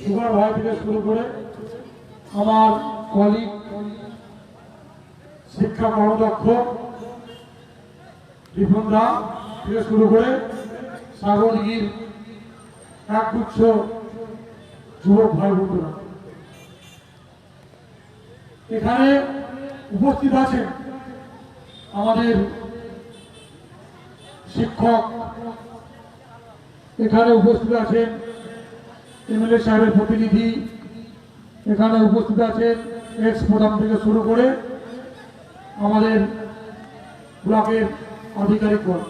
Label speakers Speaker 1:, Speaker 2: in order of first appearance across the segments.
Speaker 1: Sugar ভাই থেকে শুরু করে আমার কলিগ শিক্ষা কর্মদক্ষ রিপন দা থেকে শুরু করে সাগরগির একগুচ্ছ যুবক ভাই বন্ধুরা। এখানে উপস্থিত আছেন আমাদের শিক্ষক। এখানে উপস্থিত আছেন এমএলএ সাহেবের প্রতিনিধি এখানে উপস্থিত আছেন এক্স প্রধান থেকে শুরু করে আমাদের ব্লকের আধিকারিকগণ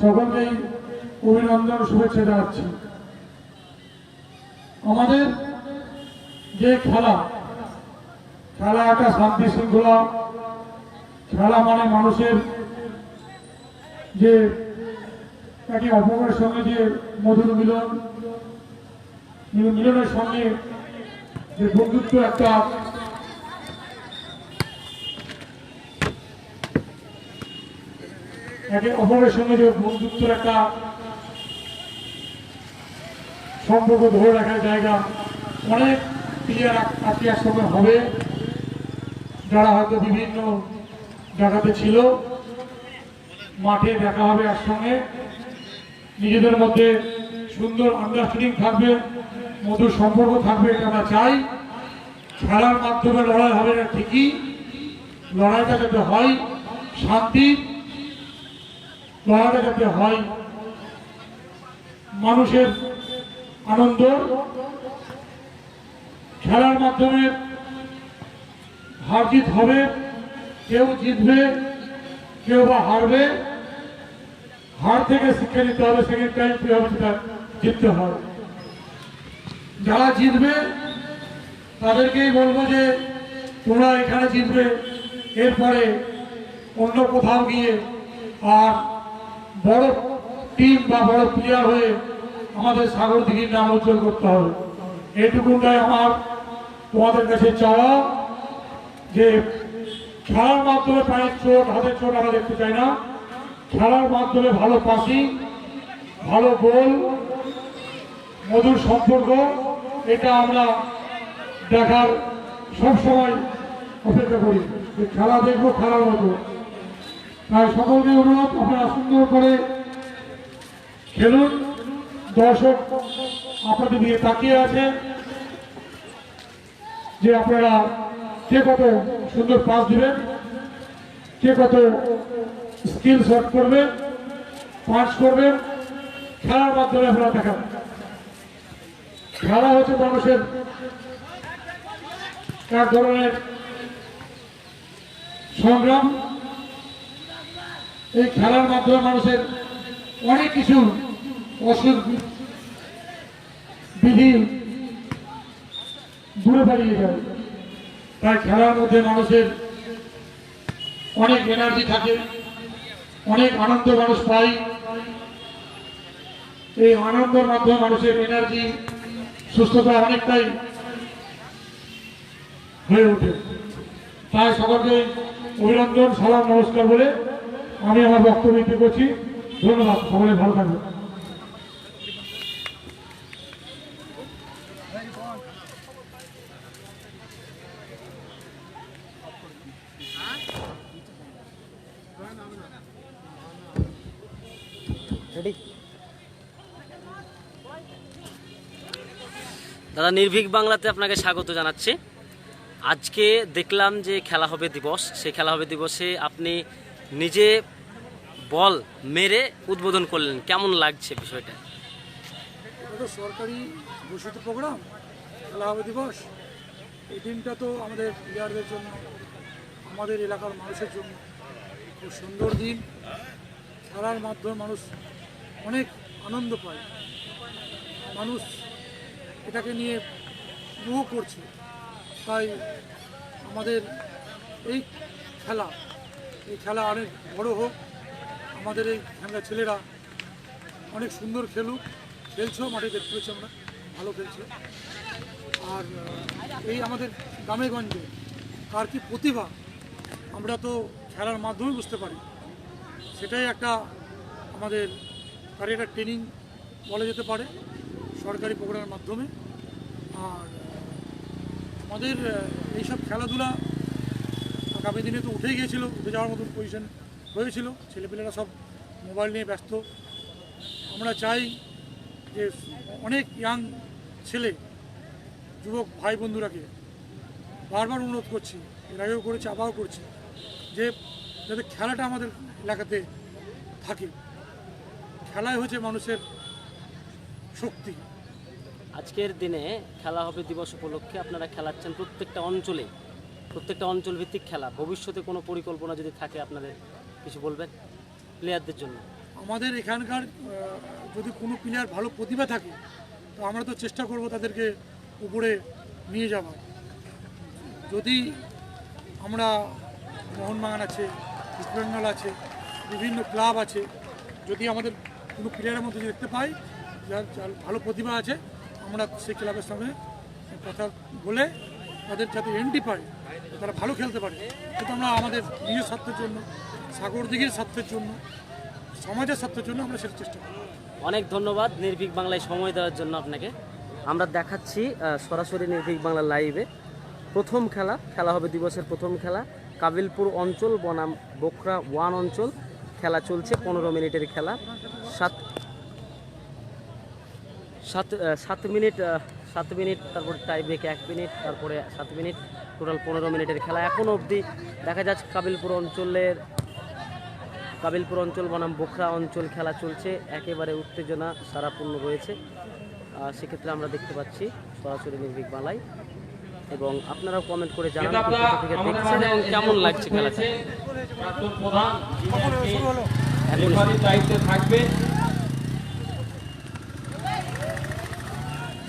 Speaker 1: সকলকেই অভিনন্দন, শুভেচ্ছা জানাচ্ছি। আমাদের যে খেলা খেলা একটা শান্তি শৃঙ্খলা, খেলা মানে মানুষের যে একে অপরের সঙ্গে যে মধুর মিলন মিল- মিলনের সঙ্গে যে বন্ধুত্ব একটা একে অপরের সঙ্গে যে বন্ধুত্বের একটা সম্পর্ক ধরে রাখার জায়গা অনেক প্লেয়ার আজকে একসঙ্গে হবে। যারা হয়তো বিভিন্ন জায়গাতে ছিল, মাঠে দেখা হবে একসঙ্গে। নিজেদের মধ্যে সুন্দর আন্ডারস্ট্যান্ডিং থাকবে। মধুর সম্পর্ক থাকবে এটা আমরা চাই। খেলার মাধ্যমে লড়াই হবে না ঠিকই। লড়াইটা যাতে হয়, শান্তি। লড়াইটা যাতে হয়, মানুষের আনন্দ। খেলার মাধ্যমে হার জিত হবে, কেউ জিতবে, কেউ বা হারবে। হার থেকে শিক্ষা নিতে হবে সেকেন্ড টাইম কি হবে সেটা জিততে হবে। যারা জিতবে, তাদেরকেই বলব যে তোমরা এখানে জিতবে। এরপরে অন্য কোথাও গিয়ে আর বড় টিম বা বড় প্লেয়ার হয়ে আমাদের সাগর দিঘির নাম উজ্জ্বল করতে হবে। এইটুকুটাই আমার তোমাদের কাছে চাওয়া যে খেলার মাধ্যমে পায়ের চোট, হাতের চোট আমরা দেখতে চাই না। খেলার মাধ্যমে ভালো পাসিং ভালো গোল মধুর সম্পর্ক এটা আমরা দেখার সবসময় অপেক্ষা করি যে খেলা দেখব খেলার মতো তাই সকলকে অনুরোধ, আপনারা সুন্দর করে খেলুন। দর্শক আপনাদের দিকে তাকিয়ে আছে যে আপনারা কে কত সুন্দর পাস দিবেন কে কত স্কিল শট করবেন পাস করবেন খেলার মাধ্যমে আপনারা দেখান। খেলা হচ্ছে মানুষের। এক ধরনের সংগ্রাম? এই খেলার মাধ্যমে মানুষের অনেক কিছু অসুখ বিধি দূরে পালিয়ে যায়। তাই খেলার মধ্যে মানুষের অনেক এনার্জি থাকে, অনেক আনন্দ মানুষ পায়। এই আনন্দের মাধ্যমে মানুষের এনার্জি সুস্থতা অনেকটাই হয়ে ওঠে। তাই সকলকে অভিনন্দন, সালাম, নমস্কার বলে আমি আমার বক্তব্য করছি। ধন্যবাদ। সকলে ভালো থাকবে
Speaker 2: দাদা, নির্ভীক বাংলাতে আপনাকে স্বাগত জানাচ্ছি। আজকে দেখলাম যে খেলা হবে দিবস। সেই খেলা হবে দিবসে আপনি নিজে বল মেরে উদ্বোধন করলেন। কেমন লাগছে বিষয়টা?
Speaker 3: সরকারি ঘোষিত প্রোগ্রাম। খেলা হবে দিবস। এই দিনটা তো আমাদের প্লেয়ারদের জন্য, আমাদের এলাকার মানুষের জন্য খুব সুন্দর দিন। খেলার মাধ্যমে মানুষ অনেক আনন্দ পায়। মানুষ এটাকে নিয়ে উপভোগ করছে। তাই আমাদের এই খেলা এই খেলা অনেক বড় হোক, আমাদের এই খেলা ছেলেরা অনেক সুন্দর খেলুক। খেলছেও মাঠে দেখতে পেয়েছি আমরা, ভালো খেলছে। আর এই আমাদের গ্রামে গঞ্জে কার কি প্রতিভা, আমরা তো খেলার মাধ্যমে বুঝতে পারি। সেটাই একটা আমাদের তার একটা ট্রেনিং বলা যেতে পারে। সরকারি প্রোগ্রামের মাধ্যমে।
Speaker 1: আর আমাদের এইসব খেলাধুলা আগামী দিনে তো উঠেই গিয়েছিল, উঠে যাওয়ার মতন পজিশন হয়েছিল ছেলেপেলেরা সব মোবাইল নিয়ে ব্যস্ত। আমরা চাই যে অনেক ইয়াং ছেলে, যুবক ভাই বন্ধুরাকে বারবার অনুরোধ করছি, এর আগেও করেছি, আবারও করছি, যে যাতে খেলাটা আমাদের এলাকাতে থাকে। খেলাই হচ্ছে মানুষের শক্তি।
Speaker 2: আজকের দিনে খেলা হবে দিবস উপলক্ষে। আপনারা খেলাচ্ছেন প্রত্যেকটা অঞ্চলে, প্রত্যেকটা অঞ্চল ভিত্তিক খেলা। ভবিষ্যতে কোনো পরিকল্পনা যদি থাকে আপনাদের, কিছু বলবেন প্লেয়ারদের জন্য?
Speaker 1: আমাদের এখানকার যদি কোনো প্লেয়ার ভালো প্রতিভা থাকে, তো আমরা তো চেষ্টা করব তাদেরকে উপরে নিয়ে যাওয়ার। যদি আমরা মোহনবাগান আছে ইস্টবেঙ্গল আছে, বিভিন্ন ক্লাব আছে, যদি আমাদের কোনো প্লেয়ারের মধ্যে দেখতে পাই যার ভালো প্রতিভা আছে আমরা সেই ক্লাবের সঙ্গে কথা বলে তাদের যাতে এন্ট্রি পায়, তারা ভালো খেলতে পারে। কিন্তু আমরা আমাদের নিজের স্বার্থের জন্য, সাগর দিঘির স্বার্থের জন্য, সমাজের স্বার্থের জন্য আমরা সেটা চেষ্টা করি
Speaker 2: অনেক ধন্যবাদ নির্ভীক বাংলায় সময় দেওয়ার জন্য আপনাকে। আমরা দেখাচ্ছি সরাসরি নির্ভীক বাংলা লাইভে প্রথম খেলা খেলা হবে দিবসের প্রথম খেলা। কাবিলপুর অঞ্চল, বনাম, বোখরা ওয়ান অঞ্চল। খেলা চলছে পনেরো মিনিটের খেলা, সাত সাত সাত মিনিট সাত মিনিট তারপর টাই ব্রেক এক মিনিট তারপরে সাত মিনিট টোটাল পনেরো মিনিটের খেলা এখনও অবধি। দেখা যাচ্ছে কাবিলপুর অঞ্চলের কাবিলপুর অঞ্চল বনাম বোখরা অঞ্চল খেলা চলছে। একেবারে উত্তেজনা সারাপূর্ণ রয়েছে। সেক্ষেত্রে আমরা দেখতে পাচ্ছি সরাসরি নির্ভীক বাংলায় এবং আপনারাও কমেন্ট করে জানান থেকে দেখছেন এবং কেমন লাগছে খেলাটা? এখন
Speaker 4: দায়িত্বে থাকবে।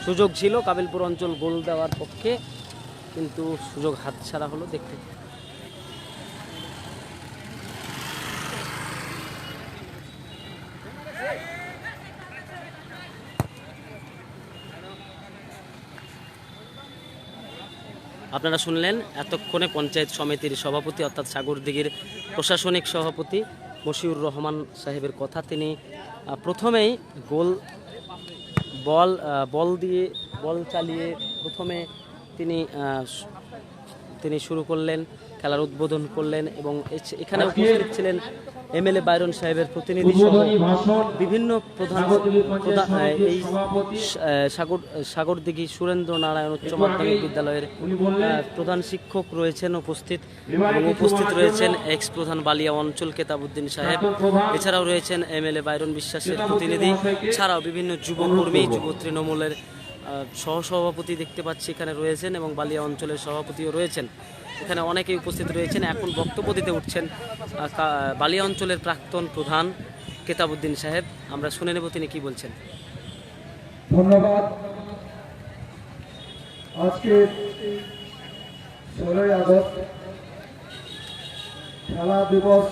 Speaker 2: সুযোগ ছিল, কাবিলপুর অঞ্চল গোল দেওয়ার পক্ষে, কিন্তু সুযোগ হাতছাড়া হলো দেখতে। আপনারা শুনলেন, এতক্ষণে পঞ্চায়েত সমিতির সভাপতি, অর্থাৎ সাগরদিঘির প্রশাসনিক সভাপতি মশিউর রহমান সাহেবের কথা। তিনি প্রথমেই গোল বল বল দিয়ে বল চালিয়ে প্রথমে তিনি তিনি শুরু করলেন খেলার উদ্বোধন করলেন এবং এখানে উপস্থিত ছিলেন এমএলএ বাইরন সাহেবের প্রতিনিধি সহ বিভিন্ন প্রধান প্রধান- এই সাগর সাগরদিঘি সুরেন্দ্র নারায়ণ উচ্চ মাধ্যমিক বিদ্যালয়ের প্রধান শিক্ষক রয়েছেন উপস্থিত এবং উপস্থিত রয়েছেন এক্স প্রধান বালিয়া অঞ্চল কেতাবুদ্দিন সাহেব। এছাড়াও রয়েছেন এমএলএ বাইরন বিশ্বাসের প্রতিনিধি। ছাড়াও বিভিন্ন যুব
Speaker 4: অনুরোধ
Speaker 2: কর্মী যুব তৃণমূলের সহসভাপতি দেখতে পাচ্ছি এখানে রয়েছেন এবং বালিয়া অঞ্চলের সভাপতিও রয়েছেন। এখানে অনেকেই উপস্থিত রয়েছেন। এখন বক্তব্য দিতে উঠছেন বালিয়া অঞ্চলের প্রাক্তন প্রধান কেতাবুদ্দিন সাহেব। আমরা শুনে নেব তিনি কি বলছেন।
Speaker 5: ধন্যবাদ। আজকে ষোলোই আগস্ট খেলা দিবস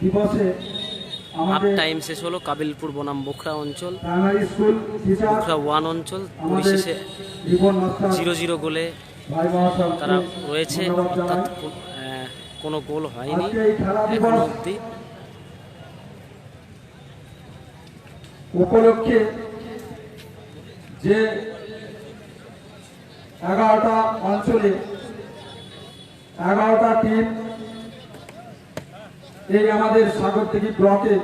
Speaker 5: দিবসে
Speaker 2: হাফ টাইম শেষ হলো কাবিলপুর বনাম বোখরা অঞ্চল বোখরা ওয়ান অঞ্চল পরিশেষে জিরো জিরো গোলে তারা রয়েছে অর্থাৎ কোনো গোল হয়নি
Speaker 5: এখনও
Speaker 2: অবধি।
Speaker 5: উপলক্ষে যে এগারোটা অঞ্চলে এগারোটা টিম এই আমাদের সাগরদিঘি ব্লকে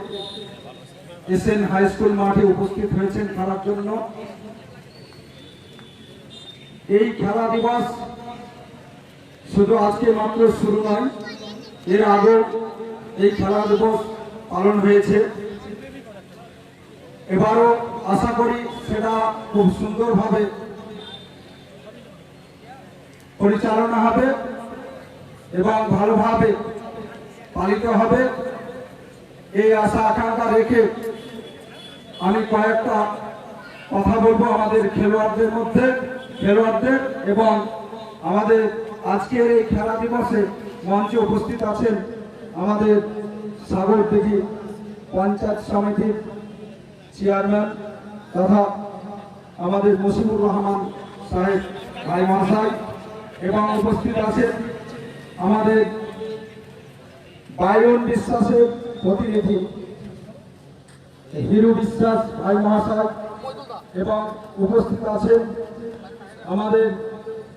Speaker 5: এস এন হাই স্কুল মাঠে উপস্থিত হয়েছেন খেলার জন্য। এই খেলা দিবস শুধু আজকে মাত্র শুরু নয়, এর আগেও এই খেলা দিবস পালন হয়েছে। এবারও আশা করি সেটা খুব সুন্দরভাবে পরিচালনা হবে এবং ভালোভাবে পালিত হবে। এই আশা, আকাঙ্ক্ষা রেখে আমি কয়েকটা কথা বলব আমাদের খেলোয়াড়দের মধ্যে, খেলোয়াড়দের এবং আমাদের আজকের এই খেলা দিবসে মঞ্চে উপস্থিত আছেন আমাদের সাগর দিঘি পঞ্চায়েত সমিতির চেয়ারম্যান তথা আমাদের মুসিবুর রহমান সাহেব ভাই মহাশয় এবং উপস্থিত আছেন আমাদের বায়ন বিশ্বাসের প্রতিনিধি, হিরু বিশ্বাস, ভাই মহাশয় এবং উপস্থিত আছেন আমাদের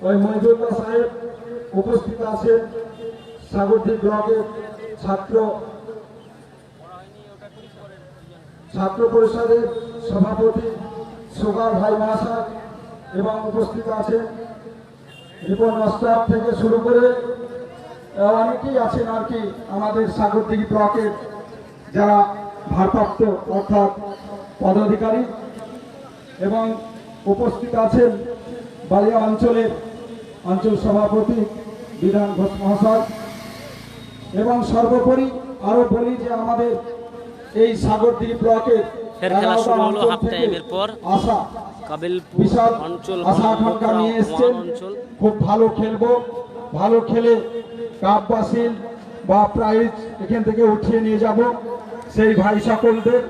Speaker 5: ওই মহিদুল্লাহ সাহেব, উপস্থিত আছেন সাগরদ্বীপ ব্লকের ছাত্র ছাত্র পরিষদের সভাপতি সোগার ভাই মহাশয় এবং উপস্থিত আছেন রিপন মাস্টার থেকে শুরু করে অনেকেই আছেন আর কি আমাদের সাগরদিঘি ব্লকের যারা ভারপ্রাপ্ত অর্থাৎ পদাধিকারী এবং উপস্থিত আছেন বালিয়া অঞ্চলের অঞ্চল সভাপতি বিধান ঘোষ মহাশয়। এবং সর্বোপরি আরও বলি যে আমাদের এই সাগরদিঘি ব্লকের বিশাল আশা আকাঙ্ক্ষা নিয়ে এসছেন। খুব ভালো খেলব ভালো খেলে কাপ বা শিল্ড বা প্রাইজ এখান থেকে উঠিয়ে নিয়ে যাব। সেই ভাই সকলদের,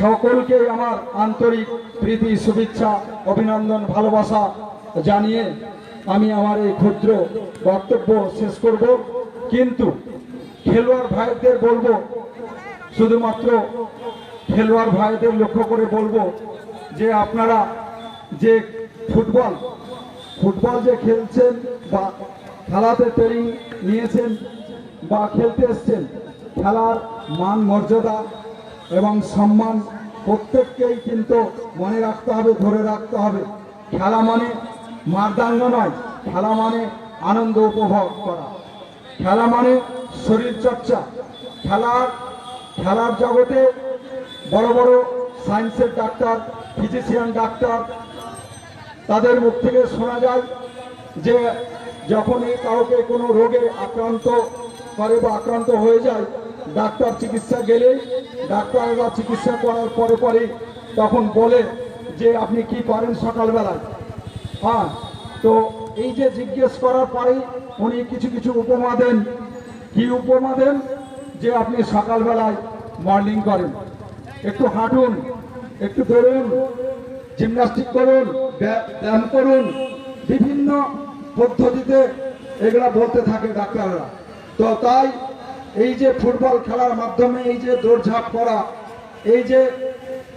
Speaker 5: সকলকে আমার আন্তরিক প্রীতি, শুভেচ্ছা, অভিনন্দন, ভালোবাসা জানিয়ে আমি আমার এই ক্ষুদ্র বক্তব্য শেষ করব। কিন্তু খেলোয়াড় ভাইদের বলব, শুধুমাত্র খেলোয়াড় ভাইদের লক্ষ্য করে বলব যে আপনারা যে ফুটবল ফুটবল যে খেলছেন বা খেলাতে ট্রেনিং নিয়েছেন বা খেলতে এসছেন, খেলার মান, মর্যাদা এবং সম্মান প্রত্যেককেই কিন্তু মনে রাখতে হবে, ধরে রাখতে হবে। খেলা মানে মারদাঙ্গ নয়, খেলা মানে আনন্দ উপভোগ করা। খেলা মানে শরীর চর্চা। খেলার খেলার জগতে বড় বড় সায়েন্সের ডাক্তার ফিজিশিয়ান ডাক্তার তাদের মুখ থেকে শোনা যায় যে যখনই কাউকে কোনো রোগে আক্রান্ত করে বা আক্রান্ত হয়ে যায়, ডাক্তার চিকিৎসা গেলেই ডাক্তাররা চিকিৎসা করার পরে পরে তখন বলে যে আপনি কি করেন সকালবেলায়। হ্যাঁ তো এই যে জিজ্ঞেস করার পরেই উনি কিছু কিছু উপমা দেন। কি উপমা দেন? যে আপনি সকালবেলায় মর্নিং করেন। একটু হাঁটুন, একটু দৌড়ুন জিমনাস্টিক করুন ব্যায়া- ব্যায়াম করুন, বিভিন্ন পদ্ধতিতে এগুলা বলতে থাকে ডাক্তাররা। তো তাই এই যে ফুটবল খেলার মাধ্যমে এই যে দৌড়ঝাঁপ করা, এই যে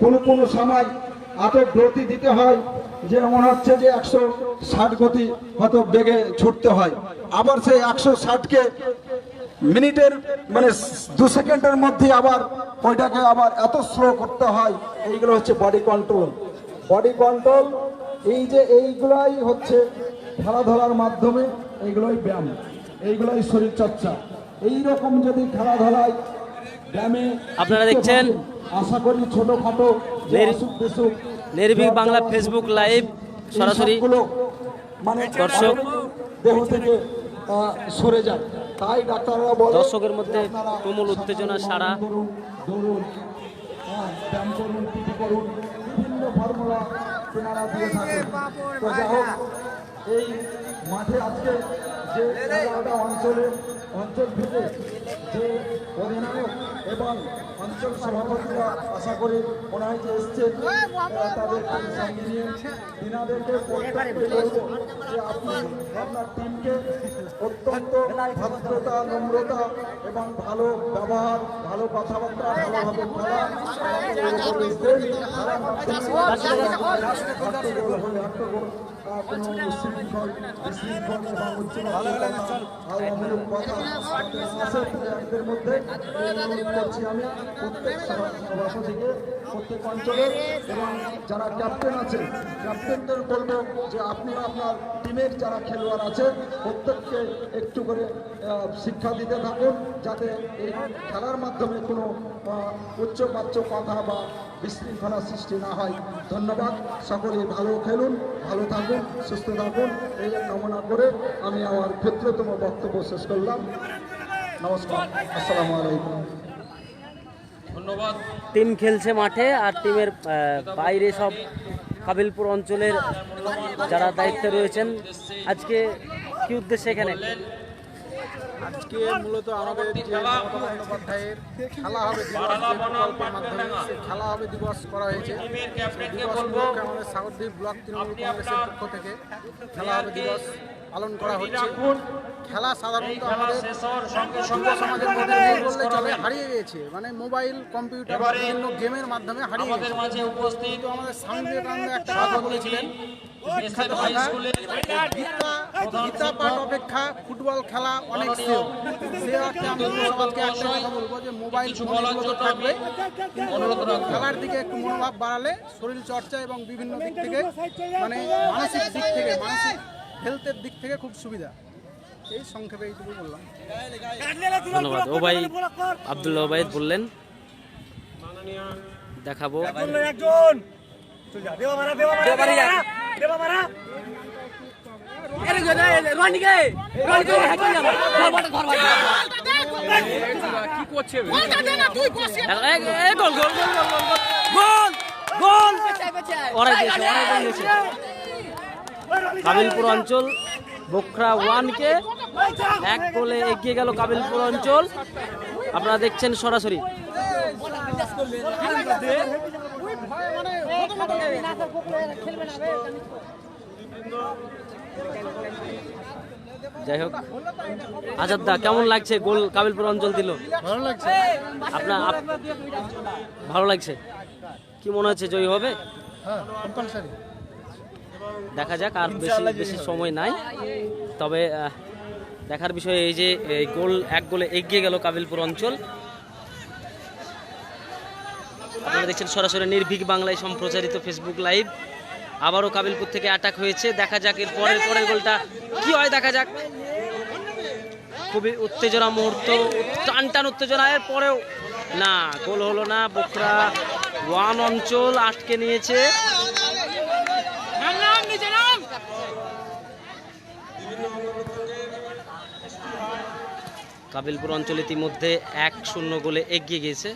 Speaker 5: কোনো কোনো সময় আটক গতি দিতে হয়, যে মনে হচ্ছে যে একশো ষাট গতি হয়তো বেগে ছুটতে হয়। আবার সেই একশো ষাটকে মিনিটের মানে দু সেকেন্ডের মধ্যে আবার ওইটাকে আবার এত স্লো করতে হয়, এইগুলো হচ্ছে বডি কন্ট্রোল বডি কন্ট্রোল এই যে এইগুলাই হচ্ছে খেলাধুলার মাধ্যমে এইগুলোই ব্যায়াম এইগুলোই শরীর চর্চা এই রকম যদি খেলাধুলায় ব্যায়ামে
Speaker 2: আপনারা দেখছেন
Speaker 5: আশা করি ছোটখাটো
Speaker 2: নির্ভীক বাংলা ফেসবুক লাইভ সরাসরি
Speaker 5: মানে
Speaker 2: দর্শক।
Speaker 5: দেহ থেকে সরে যায় তাই ডাক্তাররা বলে
Speaker 2: দর্শকের মধ্যে তুমুল উত্তেজনা সারা।
Speaker 5: ব্যায়াম দৌড়ুন হ্যাঁ, ব্যায়াম করুন পিটি করুন বিভিন্ন ফর্মুলা তেনারা দিয়ে থাকেন তো যাই হোক এই মাঠে আজকে যে অঞ্চলে অঞ্চল থেকে যে অধিনায়ক এবং অঞ্চল সভাপতিরা আশা করি ওনারা যে এসছেন আহ, তাদেরকে সঙ্গে নিয়ে আপনি আপনার টিমকে অত্যন্ত ভদ্রতা নম্রতা এবং ভালো ব্যবহার ভালো কথাবার্তা ভালোভাবে হয়ে প্লেয়ারদের মধ্যে আমি প্রত্যেক সভা- সভাপতিকে প্রত্যেক অঞ্চলের এবং যারা ক্যাপ্টেন আছে ক্যাপ্টেনদের বলব যে আপনি আপনার টিমের যারা খেলোয়াড় আছে প্রত্যেককে একটু করে শিক্ষা দিতে থাকুন যাতে এই খেলার মাধ্যমে কোনো আহ, উচ্চবাচ্য কথা বা বিশৃঙ্খলা সৃষ্টি না হয়। ধন্যবাদ। সকলে ভালো খেলুন ভালো থাকুন সুস্থ থাকুন। এই কামনা করে আমি আমার ক্ষুদ্রতম বক্তব্য শেষ করলাম। নমস্কার। আসসালামু আলাইকুম।
Speaker 2: টিম খেলছে মাঠে আর টিমের বাইরে সব কাবিলপুর অঞ্চলের যারা দায়িত্বে রয়েছেন। আজকে কি উদ্দেশ্যে এখানে?
Speaker 6: আজকে মূলত আমাদের যে বন্দ্যোপাধ্যায়ের খেলা হবে দিবস মাধ্যমে খেলা হবে দিবস করা হয়েছে। আমাদের সাগরদ্বীপ ব্লক তৃণমূল কংগ্রেসের পক্ষ থেকে খেলা হবে দিবস পালন করা হচ্ছে। খেলা সাধারণত আমাদের সমাজের মধ্যে নেই বললে চলে হারিয়ে গেছে মানে মোবাইল কম্পিউটার বিভিন্ন গেমের মাধ্যমে হারিয়ে গেছে কিন্তু আমাদের স্বামী বিবেকানন্দ একটা কথা বলেছিলেন বিখ্যাত কথা গীতা গীতা পাঠ অপেক্ষা ফুটবল খেলা অনেক শ্রেয়। সে অর্থে আমি সমাজকে একটা কথা বলব যে মোবাইল ফোনগুলো থাকবে খেলার দিকে একটু মনোভাব বাড়ালে শরীর চর্চা এবং বিভিন্ন দিক থেকে মানে মানসিক দিক থেকে মানসিক হেলথের দিক থেকে খুব সুবিধা। এই সংক্ষেপে এইটুকু বললাম।
Speaker 2: ধন্যবাদ। ওবাই আবদুল্লাহ ওবায়দ বললেন দেখাবো। এ, এ, গোল গোল গোল গোল গোল গোল গোল ওরাই দিয়েছে ওরাই গোল দিয়েছে কাবিলপুর অঞ্চল বোখরা ওয়ানকে এক গোলে এগিয়ে গেল কাবিলপুর অঞ্চল। আপনারা দেখছেন সরাসরি। যাই হোক আজাদ দা কেমন লাগছে গোল কাবিলপুর অঞ্চল দিল?
Speaker 6: ভালো লাগছে।
Speaker 2: আপনার ভালো লাগছে? কি মনে হচ্ছে জয়ী হবে?
Speaker 6: হ্যাঁ কম্পালসারি
Speaker 2: দেখা যাক আর বেশি বেশি সময় নাই। তবে দেখার বিষয় এই যে এই গোল এক গোলে এগিয়ে গেল কাবিলপুর অঞ্চল। আপনারা দেখছেন সরাসরি নির্ভীক বাংলায় সম্প্রচারিত ফেসবুক লাইভ আবারও কাবিলপুর থেকে অ্যাটাক হয়েছে। দেখা যাক এর পরের পরের গোলটা কি হয় দেখা যাক। খুবই উত্তেজনা মুহূর্ত টান টান উত্তেজনা। এর পরেও না গোল হলো না। বকরা ওয়ান অঞ্চল আটকে নিয়েছে। কাবিলপুর অঞ্চল ইতিমধ্যে এক শূন্য গোলে এগিয়ে গিয়েছে।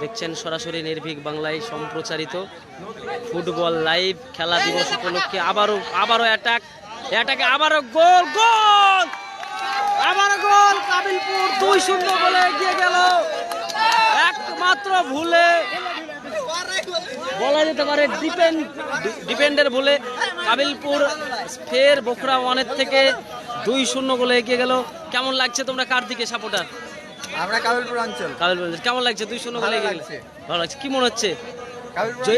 Speaker 2: দেখছেন সরাসরি নির্ভীক বাংলায় সম্প্রচারিত ফুটবল লাইভ খেলা দিবস উপলক্ষে আবারও আবারও অ্যাটাক অ্যাটাকে আবারও গোল গোল! আবারও গোল! কাবিলপুর দুই শূন্য গোলে এগিয়ে গেল। একমাত্র ভুলে বলা যেতে পারে ডিপেন্ড ডিপেন্ডের বলে কাবিলপুর ফের বোখরা ওয়ানের থেকে দুই শূন্য গোলে এগিয়ে গেল। কেমন লাগছে তোমরা কার দিকে সাপোর্টার?
Speaker 7: আমরা কাবিলপুর অঞ্চল।
Speaker 2: কাবিলপুর কেমন লাগছে? দুই শূন্য গোলে এগিয়ে গেল। ভালো লাগছে। কি মনে হচ্ছে?
Speaker 7: অঞ্চল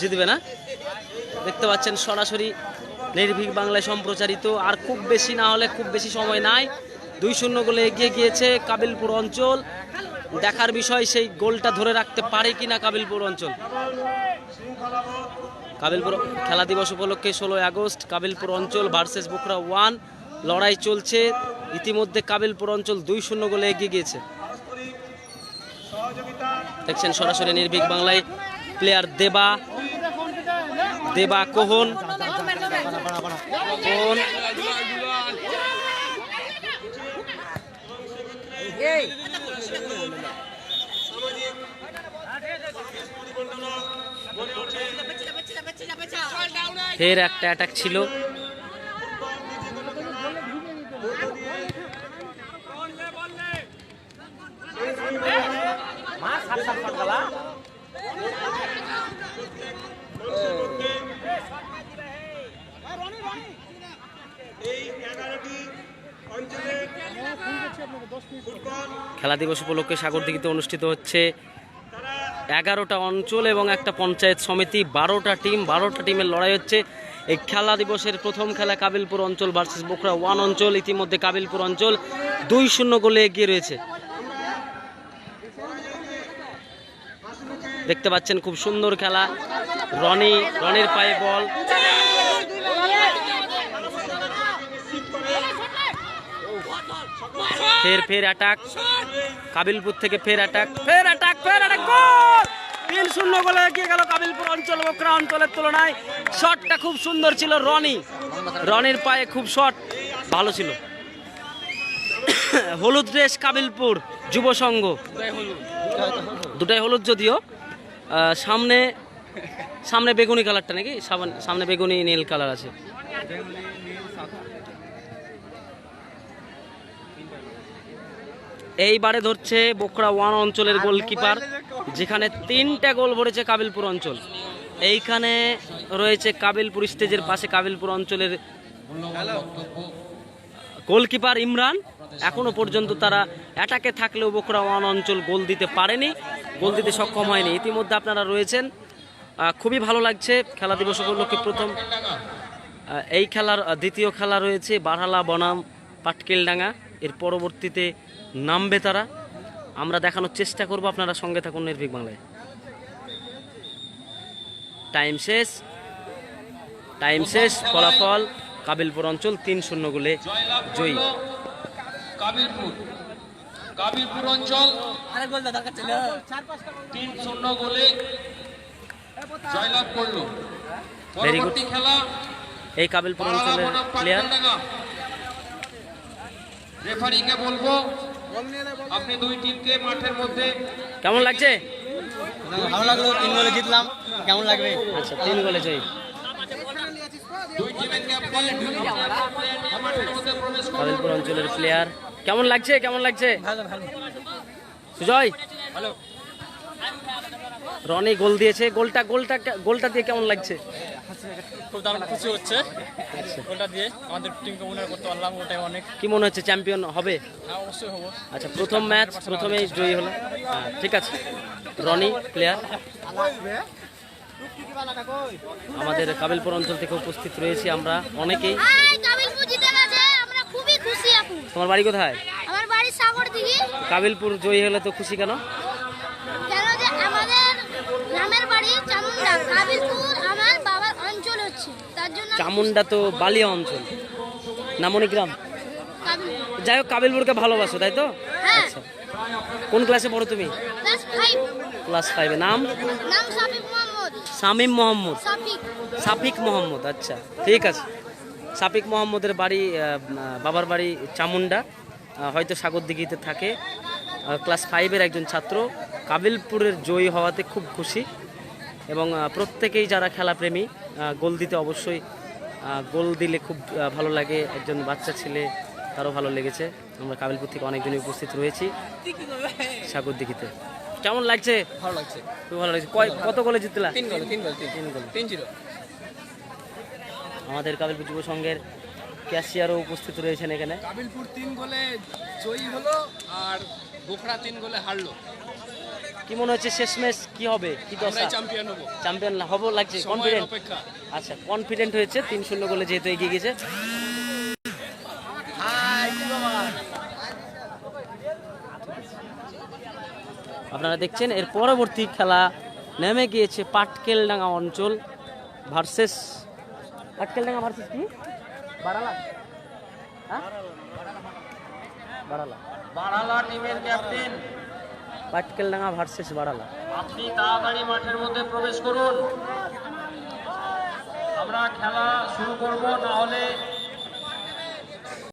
Speaker 7: জিতবে
Speaker 2: না? দেখতে পাচ্ছেন সরাসরি নির্ভীক বাংলায় সম্প্রচারিত। আর খুব বেশি না হলে খুব বেশি সময় নাই। দুই শূন্য গোলে এগিয়ে গিয়েছে কাবিলপুর অঞ্চল। দেখার বিষয় সেই গোলটা ধরে রাখতে পারে কিনা কাবিলপুর অঞ্চল। কাবিলপুর খেলা দিবস উপলক্ষে ষোলোই আগস্ট কাবিলপুর অঞ্চল ভার্সেস বুকরা ওয়ান, লড়াই চলছে। ইতিমধ্যে কাবিলপুর অঞ্চল দুই শূন্য গোলে এগিয়ে গিয়েছে। দেখছেন সরাসরি নির্ভীক বাংলায় প্লেয়ার দেবা। দেবা কোহন। কোহন। ফের একটা অ্যাটাক ছিল। খেলা দিবস উপলক্ষে সাগর সাগরদিঘিতে অনুষ্ঠিত হচ্ছে এগারোটা অঞ্চল এবং একটা পঞ্চায়েত সমিতি, বারোটা টিম। বারোটা টিমের লড়াই হচ্ছে। এই খেলা দিবসের প্রথম খেলা কাবিলপুর অঞ্চল ভার্সেস বোখরা ওয়ান অঞ্চল, ইতিমধ্যে কাবিলপুর অঞ্চল দুই শূন্য গোলে এগিয়ে রয়েছে। দেখতে পাচ্ছেন খুব সুন্দর খেলা। রনি, রনির পায়ে বল। ফের ফের অ্যাটাক কাবিলপুর থেকে ফের অ্যাটাক ফের অ্যাটাক ফের অ্যাটাক গোল তিন শূন্য গোলে এগিয়ে গেল কাবিলপুর অঞ্চল বকরা অঞ্চলের তুলনায়। শটটা খুব সুন্দর ছিল রনি। রনির পায়ে খুব শট ভালো ছিল। হলুদ ড্রেস কাবিলপুর যুব সংঘ। দুটাই হলুদ যদিও। সামনে সামনে বেগুনি কালারটা নাকি? সামনে- বেগুনি নীল কালার আছে। এইবারে ধরছে বোকরা ওয়ান অঞ্চলের গোলকিপার যেখানে তিনটা গোল ভরেছে কাবিলপুর অঞ্চল। এইখানে রয়েছে কাবিলপুর স্টেজের পাশে কাবিলপুর অঞ্চলের গোলকিপার ইমরান। এখনও পর্যন্ত তারা অ্যাটাকে থাকলেও বোকরা ওয়ান অঞ্চল গোল দিতে পারেনি গোল দিতে সক্ষম হয়নি। ইতিমধ্যে আপনারা রয়েছেন। খুবই ভালো লাগছে খেলা দিবস উপলক্ষে প্রথম। এই খেলার দ্বিতীয় খেলা রয়েছে বারহালা বনাম পাটকেলডাঙ্গা। এর পরবর্তীতে নামবে তারা। আমরা দেখানোর চেষ্টা করব আপনারা সঙ্গে থাকুন নির্ভীক বাংলায়। টাইম শেষ। টাইম শেষ। ফলাফল কাবিলপুর অঞ্চল তিন শূন্য গোলে জয়ী।
Speaker 4: কাবিলপুর। কাবিলপুর অঞ্চল তিন শূন্য গোলে জয়লাভ করল. পরবর্তী খেলা
Speaker 2: এই কাবিলপুর অঞ্চলের প্লেয়ার
Speaker 4: রেফারিকে বলব আপনি দুই টিমকে মাঠের মধ্যে
Speaker 2: কেমন লাগছে?
Speaker 7: ভালো লাগল তিন গোলে জিতলাম। কেমন লাগবে?
Speaker 2: আচ্ছা তিন গোলে জয়ী।
Speaker 4: দুই টিমের ক্যাপ্টেন মাঠের মধ্যে প্রবেশ করুন
Speaker 2: কাবিলপুর অঞ্চলের প্লেয়ার কেমন লাগছে? কেমন লাগছে? সুজয়?
Speaker 7: ভালো।
Speaker 2: রনি গোল দিয়েছে। গোলটা গোলটা গোলটা দিয়ে কেমন লাগছে?
Speaker 7: খুব দারুণ খুশি হচ্ছে। গোলটা দিয়ে আমাদের টিমকে উইনার করতে পারলাম ওটাই অনেক।
Speaker 2: কি মনে হচ্ছে চ্যাম্পিয়ন হবে?
Speaker 7: হ্যাঁ অবশ্যই হব।
Speaker 2: আচ্ছা প্রথম ম্যাচ প্রথমেই জয়ী হলো। ঠিক আছে। রনি প্লেয়ার আমাদের কাবিলপুর অঞ্চল থেকে উপস্থিত রয়েছি আমরা অনেকেই।
Speaker 8: হাই কাবিলপুর জিতে গেছে আমরা খুবই খুশি আপু
Speaker 2: তোমার বাড়ি কোথায়?
Speaker 8: আমার বাড়ি সাগর
Speaker 2: কাবিলপুর জয়ী হলে তো খুশি কেন
Speaker 8: যে আমাদের গ্রামের বাড়ি চামুন্ডা কাবিলপুর আমার বাবার অঞ্চল হচ্ছে তার জন্য আমি
Speaker 2: চামুন্ডা তো বালিয়া অঞ্চল। নামনি
Speaker 8: গ্রাম
Speaker 2: যাই হোক কাবিলপুরকে ভালোবাসো তাই তো?
Speaker 8: হ্যাঁ।
Speaker 2: আচ্ছা। কোন ক্লাসে পড়ো তুমি?
Speaker 8: ক্লাস ফাইভে
Speaker 2: নাম? শামীম মোহাম্মদ।
Speaker 8: সাফিক।
Speaker 2: মোহাম্মদ আচ্ছা। ঠিক আছে। সাফিক মোহাম্মদের বাড়ি বাবার বাড়ি চামুন্ডা হয়তো সাগর দিঘিতে থাকে। ক্লাস ফাইভের একজন ছাত্র। কাবিলপুরের জয়ী হওয়াতে খুব খুশি। এবং প্রত্যেকেই যারা খেলাপ্রেমী গোল দিতে অবশ্যই গোল দিলে খুব ভালো লাগে। একজন বাচ্চা ছেলে তারও ভালো লেগেছে। আমরা কাবিলপুর থেকে অনেকজনই উপস্থিত রয়েছি। সাগরদিঘিতে কেমন লাগছে?
Speaker 7: ভালো লাগছে।
Speaker 2: খুব ভালো লাগছে। কয় কত গোলে জিতলা?
Speaker 7: তিন গোলে তিন গোল তিন গোল। তিন জিরো।
Speaker 2: আমাদের কাবিলপুর যুব সংঘের ক্যাশিয়ারও উপস্থিত রয়েছেন এখানে।
Speaker 7: কাবিলপুর তিন গোলে জয়ী হলো আর বোখরা তিন গোলে হারলো।
Speaker 2: কি মনে হচ্ছে শেষমেশ কি হবে? কি দশা?
Speaker 7: চ্যাম্পিয়ন হব।
Speaker 2: চ্যাম্পিয়ন হব লাগছে কনফিডেন্ট আচ্ছা কনফিডেন্ট হয়েছে তিন শূন্য গোলে যেহেতু এগিয়ে গেছে। আপনারা দেখছেন এর পরবর্তী খেলা নেমে গিয়েছে পাটকেলডাঙ্গা অঞ্চল ভার্সেস। পাটকেলডাঙ্গা ভার্সেস কি? বারালা। হ্যাঁ? বারালা।
Speaker 4: বাড়ালা টিমের ক্যাপ্টেন
Speaker 2: পাটকেলডাঙ্গা ভার্সেস বাড়ালা।
Speaker 4: আপনি তাড়াতাড়ি মাঠের মধ্যে প্রবেশ করুন। আমরা খেলা শুরু করব, না হলে